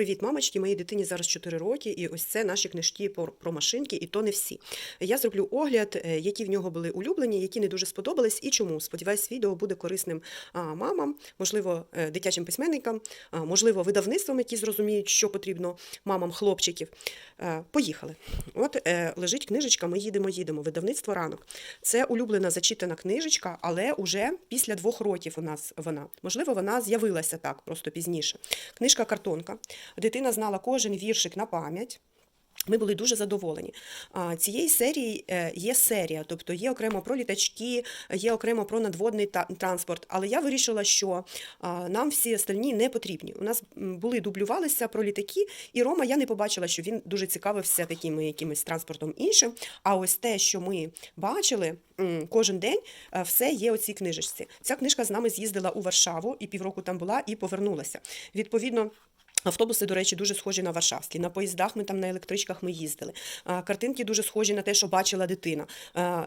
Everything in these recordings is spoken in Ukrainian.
Привіт, мамочки. Моїй дитині зараз 4 роки, і ось це наші книжки про, машинки, і то не всі. Я зроблю огляд, е, які в нього були улюблені, які не дуже сподобались, і чому. Сподіваюсь, відео буде корисним мамам, можливо, е, дитячим письменникам, можливо, видавництвам, які зрозуміють, що потрібно мамам хлопчиків. Е, Поїхали. От лежить книжечка. Ми їдемо, їдемо. Видавництво ранок. Це улюблена зачитана книжечка, але уже після двох років у нас вона. Можливо, вона з'явилася так просто пізніше. Книжка картонка. Дитина знала кожен віршик на пам'ять. Ми були дуже задоволені. Цієї серії е, є серія, тобто є окремо про літачки, є окремо про надводний транспорт. Але я вирішила, що нам всі остальні не потрібні. У нас були дублювалися про літаки, і Рома я не побачила, що він дуже цікавився таким якимось транспортом іншим. А ось те, що ми бачили кожен день, е, все є у цій книжечці. Ця книжка з нами з'їздила у Варшаву і півроку там була і повернулася. Відповідно. Автобуси, до речі, дуже схожі на варшавські. На поїздах ми там на електричках ми їздили. Картинки дуже схожі на те, що бачила дитина.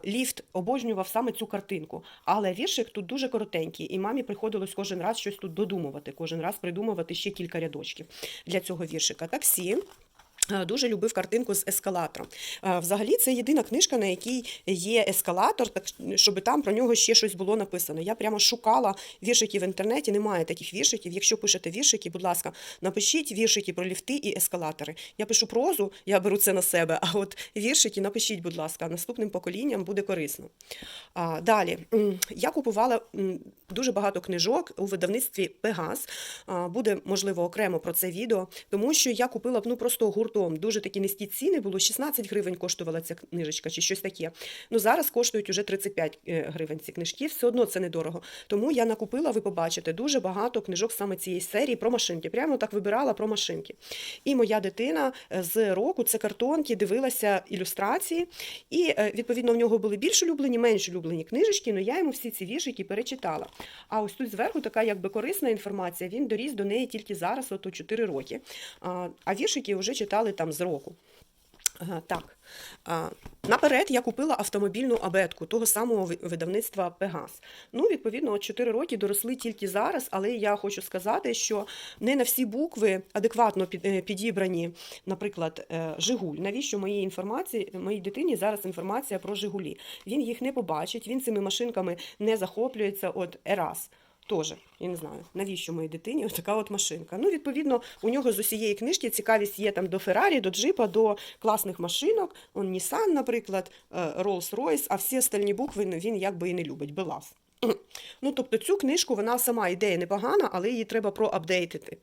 Ліфт обожнював саме цю картинку. Але віршик тут дуже коротенький, і мамі приходилось кожен раз щось тут додумувати, кожен раз придумувати ще кілька рядочків для цього віршика. Таксі. Е, Дуже любив картинку з ескалатором. Е, Взагалі, це єдина книжка, на якій є ескалатор, так щоб там про нього ще щось було написано. Я прямо шукала віршики в інтернеті. Немає таких віршиків. Якщо пишете віршики, будь ласка, напишіть віршики про ліфти і ескалатори. Я пишу прозу, я беру це на себе. А от віршики напишіть, будь ласка, наступним поколінням буде корисно. Далі я купувала дуже багато книжок у видавництві Пегас. Буде можливо окремо про це відео, тому що я купила ну просто гуртом. Дуже такі низькі ціни було 16 гривень коштувала ця книжечка чи щось таке. Ну зараз коштують уже 35 е, гривень ці книжки. Все одно це недорого. Тому я накупила, ви побачите, дуже багато книжок саме цієї серії про машинки. Прямо так вибирала про машинки. І моя дитина е, з року це картонки, дивилася ілюстрації, і е, відповідно в нього були більш улюблені, менш улюблені книжечки. але я йому всі ці віршики перечитала. А ось тут зверху така якби корисна інформація. Він доріс до неї тільки зараз, от у 4 роки. А, віршики вже читали там з року. Так, наперед я купила автомобільну абетку того самого видавництва Пегас. Ну, відповідно, от 4 роки доросли тільки зараз, але я хочу сказати, що не на всі букви адекватно е, підібрані, наприклад, е, Жигуль. Навіщо моїй інформації, моїй дитині зараз інформація про Жигулі? Він їх не побачить, він цими машинками не захоплюється. От Ерас. Тоже, я не знаю, навіщо моїй дитині така от машинка. Ну, відповідно, у нього з усієї книжки цікавість є там до Феррарі, до Джипа, до класних машинок. Он Nissan, наприклад, е, Rolls-Royce, а всі остальні букви ну, він якби і не любить. БелАЗ. Ну, тобто цю книжку вона сама ідея непогана, але її треба проапдейтити.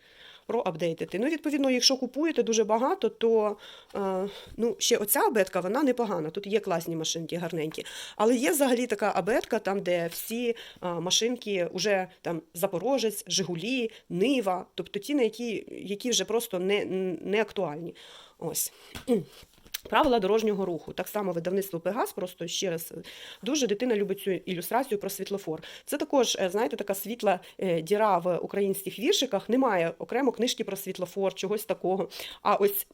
Проапдейтити. Ну, відповідно, якщо купуєте дуже багато, то е, ну, ще оця абетка вона непогана. Тут є класні машинки, гарненькі. Але є взагалі така абетка, там, де всі е, машинки вже там Запорожець, Жигулі, Нива, тобто ті, на які, які вже просто не, не актуальні. Ось. Правила дорожнього руху. Так само видавництво Пегас, просто ще раз е, дуже дитина любить цю ілюстрацію про світлофор. Це також, е, знаєте, така світла е, діра в українських віршиках. Немає окремо книжки про світлофор, чогось такого. А ось.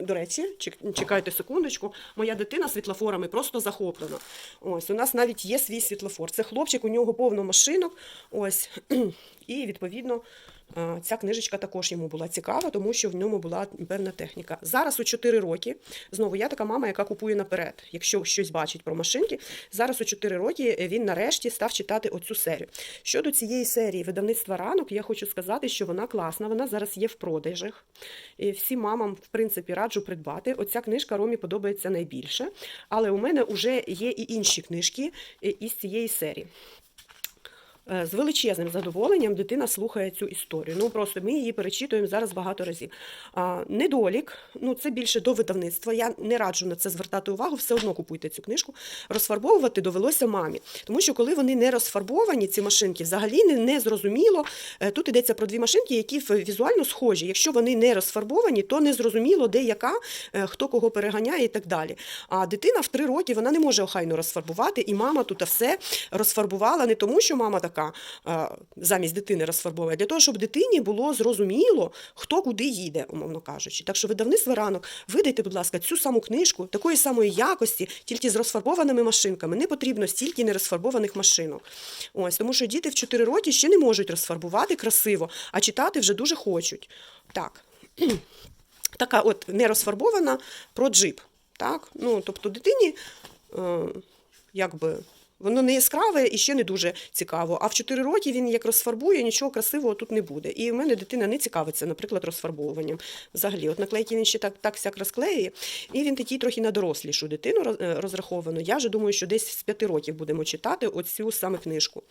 До речі, чекайте секундочку, моя дитина світлофорами просто захоплена. Ось у нас навіть є свій світлофор. Це хлопчик, у нього повно машинок. Ось і відповідно ця книжечка також йому була цікава, тому що в ньому була певна техніка. Зараз у 4 роки знову я така мама, яка купує наперед. Якщо щось бачить про машинки, зараз у 4 роки він нарешті став читати оцю серію. Щодо цієї серії видавництва ранок, я хочу сказати, що вона класна. Вона зараз є в продажах. І всім мамам, в принципі, раджу придбати. Оця книжка Ромі подобається найбільше. Але у мене вже є і інші книжки е, із цієї серії. Е, З величезним задоволенням дитина слухає цю історію. Ну просто ми її перечитуємо зараз багато разів. А, недолік, ну це більше до видавництва. Я не раджу на це звертати увагу, все одно купуйте цю книжку. Розфарбовувати довелося мамі. Тому що коли вони не розфарбовані, ці машинки, взагалі не, не зрозуміло. Е, Тут йдеться про дві машинки, які візуально схожі. Якщо вони не розфарбовані, то не зрозуміло, де яка, е, хто кого переганяє і так далі. А дитина в три роки вона не може охайно розфарбувати, і мама тут все розфарбувала не тому, що мама така е, замість дитини розфарбовує, для того, щоб дитині було зрозуміло, хто куди їде, умовно кажучи. Так що видавництво ранок, видайте, будь ласка, цю саму книжку такої самої якості, тільки з розфарбованими машинками. Не потрібно стільки нерозфарбованих машинок. Ось тому, що діти в 4 роки ще не можуть розфарбувати красиво, а читати вже дуже хочуть. Так. така от не розфарбована про джип. Так? Ну, тобто дитині е, якби. Воно не яскраве і ще не дуже цікаво. А в 4 роки він як розфарбує, нічого красивого тут не буде. І в мене дитина не цікавиться, наприклад, розфарбовуванням. Взагалі, от наклейки він ще так, так сяк розклеює, і він такий трохи на дорослішу дитину е, розраховано. Я вже думаю, що десь з 5 років будемо читати оцю саме книжку.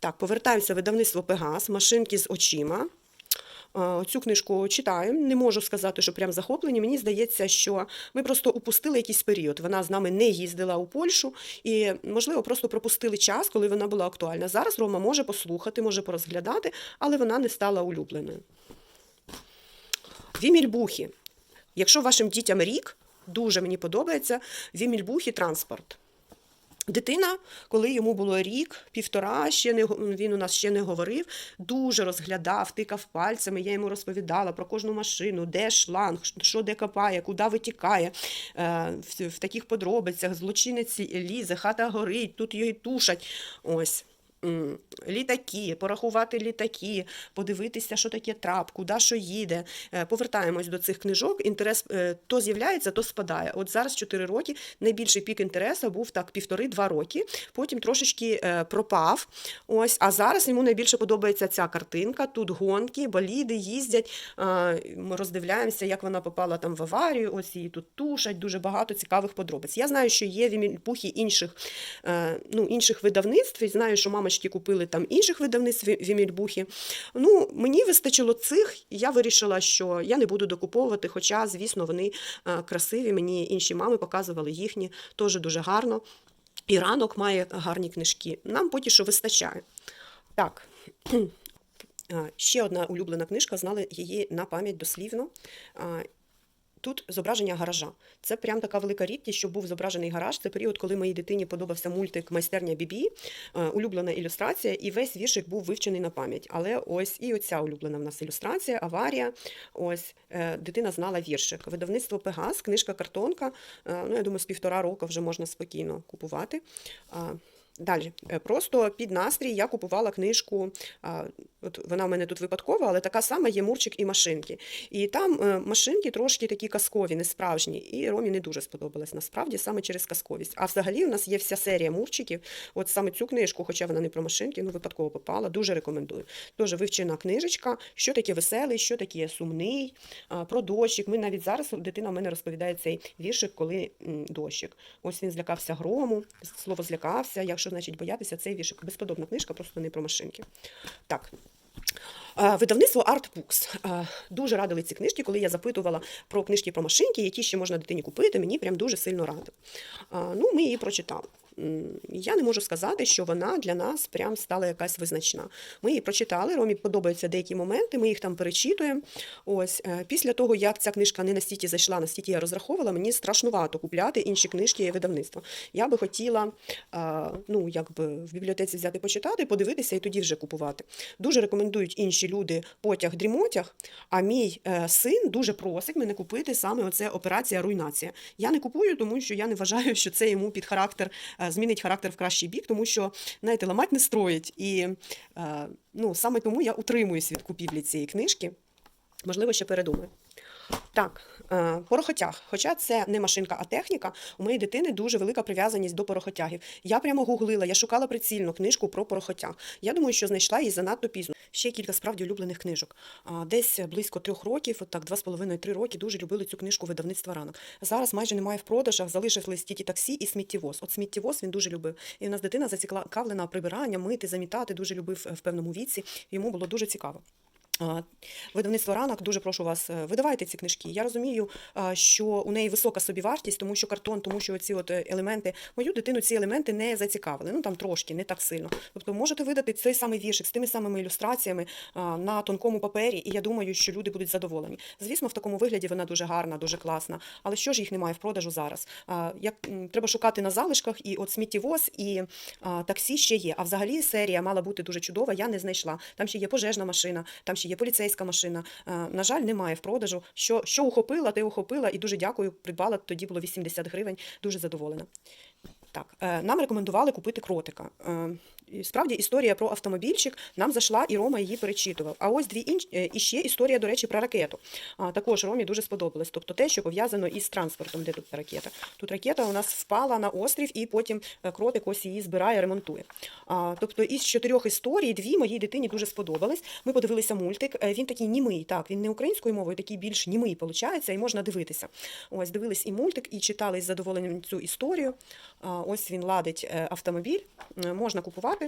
Так, повертаємося видавництво Пегас, машинки з очима. Е, Цю книжку читаємо. Не можу сказати, що прям захоплені. Мені здається, що ми просто упустили якийсь період. Вона з нами не їздила у Польщу і, можливо, просто пропустили час, коли вона була актуальна. Зараз Рома може послухати, може порозглядати, але вона не стала улюбленою. Вімільбухи. Якщо вашим дітям рік, дуже мені подобається Вімільбухи транспорт. Дитина, коли йому було рік, півтора, ще не він у нас ще не говорив, дуже розглядав, тикав пальцями. Я йому розповідала про кожну машину, де шланг, що де копає, куди витікає. Е, в таких подробицях злочинець лізе, хата горить, тут її тушать. Ось. Літаки, порахувати літаки, подивитися, що таке трап, куди що їде. Е, Повертаємось до цих книжок. Інтерес е, то з'являється, то спадає. От зараз 4 роки. Найбільший пік інтересу був так півтори-два роки. Потім трошечки е, пропав. Ось, а зараз йому найбільше подобається ця картинка. Тут гонки, боліди їздять. Ми роздивляємося, як вона попала там в аварію. Ось її тут тушать. Дуже багато цікавих подробиць. Я знаю, що є вімільпухи інших, ну, інших видавництв. І знаю, що мамочки купили там інших видавництв ві- вімільбухи. Ну, мені вистачило цих, і я вирішила, що я не буду докуповувати, хоча, звісно, вони е, красиві. Мені інші мами показували їхні, теж дуже гарно. І ранок має гарні книжки. Нам поки що вистачає. Так. Ще одна улюблена книжка, знали її на пам'ять дослівно. Тут зображення гаража. Це прям така велика рідкість, що був зображений гараж. Це період, коли моїй дитині подобався мультик Майстерня Бібі, е, улюблена ілюстрація, і весь віршик був вивчений на пам'ять. Але ось і оця улюблена в нас ілюстрація, аварія. Ось е, дитина знала віршик. Видавництво Пегас, книжка картонка. е, Ну, я думаю, з півтора року вже можна спокійно купувати. Далі, Е, просто під настрій я купувала книжку. От вона в мене тут випадкова, але така сама є Мурчик і машинки. І там е, машинки трошки такі казкові, не справжні. І Ромі не дуже сподобалось насправді саме через казковість. А взагалі у нас є вся серія мурчиків. От саме цю книжку, хоча вона не про машинки, ну випадково попала. Дуже рекомендую. Дуже вивчена книжечка, що таке веселий, що таке сумний, про дощик. Ми навіть зараз дитина в мене розповідає цей віршик, коли дощик. Ось він злякався грому, слово злякався. Якщо значить боятися, цей вішик. Безподобна книжка, просто не про машинки. Так. Видавництво Art Books. Дуже радили ці книжки, коли я запитувала про книжки про машинки, які ще можна дитині купити, мені прям дуже сильно радили. Ну, ми її прочитали. Я не можу сказати, що вона для нас прям стала якась визначна. Ми її прочитали, Ромі подобаються деякі моменти, ми їх там перечитуємо. Ось е, після того, як ця книжка не настільки зайшла, настільки я розраховувала, мені страшнувато купляти інші книжки і видавництва. Я би хотіла е, ну, якби в бібліотеці взяти почитати, подивитися і тоді вже купувати. Дуже рекомендують інші люди потяг дрімотяг. А мій е, син дуже просить мене купити саме оце операція руйнація. Я не купую, тому що я не вважаю, що це йому під характер змінить характер в кращий бік, тому що знаєте, ламать не строїть. І е, ну, саме тому я утримуюсь від купівлі цієї книжки. Можливо, ще передумаю. Так, е, порохотяг. Хоча це не машинка, а техніка, у моєї дитини дуже велика прив'язаність до порохотягів. Я прямо гуглила, я шукала прицільно книжку про порохотяг. Я думаю, що знайшла її занадто пізно. Ще кілька справді улюблених книжок. Десь близько трьох років, от так, два з половиною три роки, дуже любили цю книжку видавництва ранок. Зараз майже немає в продажах, залишились тільки таксі і сміттєвоз. От сміттєвоз він дуже любив. І в нас дитина зацікавлена прибирання, мити, замітати, дуже любив е, в певному віці. Йому було дуже цікаво. Видавництво ранок, дуже прошу вас, е, видавайте ці книжки. Я розумію, що у неї висока собівартість, тому що картон, тому що ці от е, елементи, мою дитину ці елементи не зацікавили. Ну там трошки, не так сильно. Тобто можете видати цей самий віршик з тими самими ілюстраціями на тонкому папері, і я думаю, що люди будуть задоволені. Звісно, в такому вигляді вона дуже гарна, дуже класна. Але що ж їх немає в продажу зараз? Як треба шукати на залишках, і от сміттєвоз і таксі ще є. А взагалі серія мала бути дуже чудова. Я не знайшла. Там ще є пожежна машина, там ще є поліцейська машина. На жаль, немає в продажу. Що, що ухопила, ти ухопила, і дуже дякую. Придбала тоді було 80 гривень. Дуже задоволена. Так, е, нам рекомендували купити кротика. Е, справді історія про автомобільчик нам зайшла, і Рома її перечитував. А ось дві інші і ще історія, до речі, про ракету. А, також Ромі дуже сподобалось. Тобто те, що пов'язано із транспортом, де тут ракета. Тут ракета у нас впала на острів, і потім е, кротик ось її збирає, ремонтує. А, тобто із чотирьох історій дві моїй дитині дуже сподобались. Ми подивилися мультик. Е, Він такий німий, так, він не українською мовою, такий більш німий виходить, і можна дивитися. Ось дивились і мультик, і читали з задоволенням цю історію. А, Ось він ладить е, автомобіль, е, можна купувати.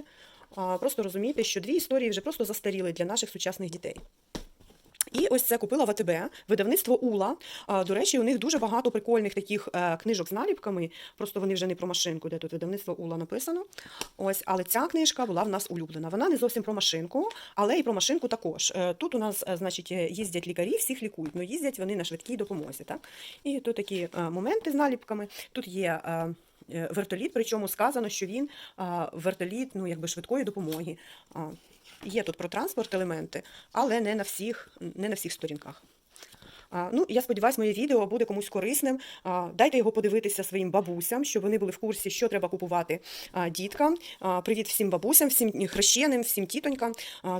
А, Просто розуміти, що дві історії вже просто застаріли для наших сучасних дітей. І ось це купила в АТБ, видавництво Ула. До речі, у них дуже багато прикольних таких е, книжок з наліпками. Просто вони вже не про машинку, де тут видавництво Ула написано. Ось, але ця книжка була в нас улюблена. Вона не зовсім про машинку, але і про машинку також. Е, Тут у нас, е, значить, їздять лікарі, всіх лікують. Ну їздять вони на швидкій допомозі. Так? І тут такі моменти з наліпками. Тут є. Е, Вертоліт, причому сказано, що він вертоліт ну, якби швидкої допомоги. Є тут про транспорт елементи, але не на всіх, не на всіх сторінках. Ну, я сподіваюся, моє відео буде комусь корисним. Дайте його подивитися своїм бабусям, щоб вони були в курсі, що треба купувати діткам. Привіт всім бабусям, всім хрещеним, всім тітонькам.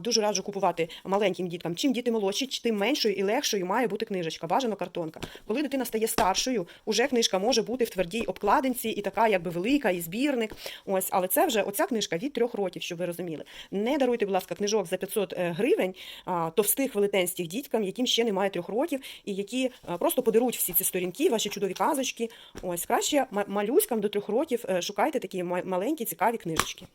Дуже раджу купувати маленьким діткам. Чим діти молодші, тим меншою і легшою має бути книжечка, бажано картонка. Коли дитина стає старшою, уже книжка може бути в твердій обкладинці і така, якби велика, і збірник. Ось, але це вже оця книжка від трьох років, щоб ви розуміли. Не даруйте, будь ласка, книжок за 500 е, гривень товстих велетенських діткам, яким ще немає трьох років, і які е, просто подарують всі ці сторінки, ваші чудові казочки. Ось краще ма- малюськам до трьох років е, шукайте такі ма- маленькі цікаві книжечки.